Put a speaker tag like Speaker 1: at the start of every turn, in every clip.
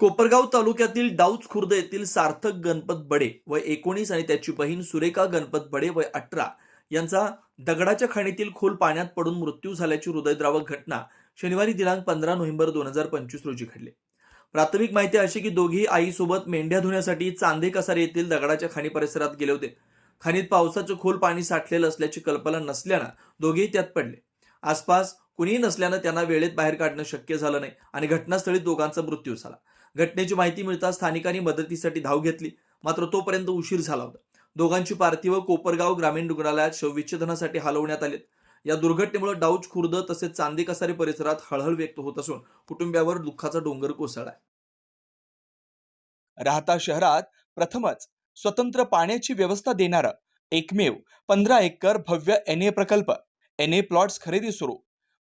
Speaker 1: कोपरगाव तालुक्यातील डाऊच खुर्द येथील सार्थक गणपत बडे वय एकोणीस आणि त्याची बहीण सुरेखा गणपत बडे वय अठरा यांचा दगडाच्या खाणीतील खोल पाण्यात पडून मृत्यू झाल्याची हृदयद्रावक घटना शनिवारी दिनांक पंधरा नोव्हेंबर दोन हजार पंचवीस रोजी घडली. प्राथमिक माहिती अशी की दोघी आईसोबत मेंढ्या धुण्यासाठी चांदे कसारे येथील दगडाच्या खाणी परिसरात गेले होते. खाणीत पावसाचं खोल पाणी साठलेलं असल्याची कल्पना नसल्यानं दोघेही त्यात पडले. आसपास कुणीही नसल्यानं त्यांना वेळेत बाहेर काढणं शक्य झालं नाही आणि घटनास्थळी दोघांचा मृत्यू झाला. घटनेची माहिती मिळताच स्थानिकांनी मदतीसाठी धाव घेतली मात्र तोपर्यंत उशीर झाला होता. दोघांची पार्थिव कोपरगाव ग्रामीण रुग्णालयात शवविच्छेदनासाठी हलवण्यात आले या दुर्घटनेमुळे डाऊच खुर्द तसेच चांदी कसारे परिसरात हळहळ व्यक्त होत असून कुटुंबियावर दुःखाचा डोंगर कोसळलाय राहता शहरात प्रथमच स्वतंत्र पाण्याची व्यवस्था देणारा एकमेव पंधरा एकर भव्य एन ए प्रकल्प एन ए प्लॉट्स खरेदी सुरू.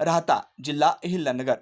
Speaker 1: राहता जिल्हा अहिल्यानगर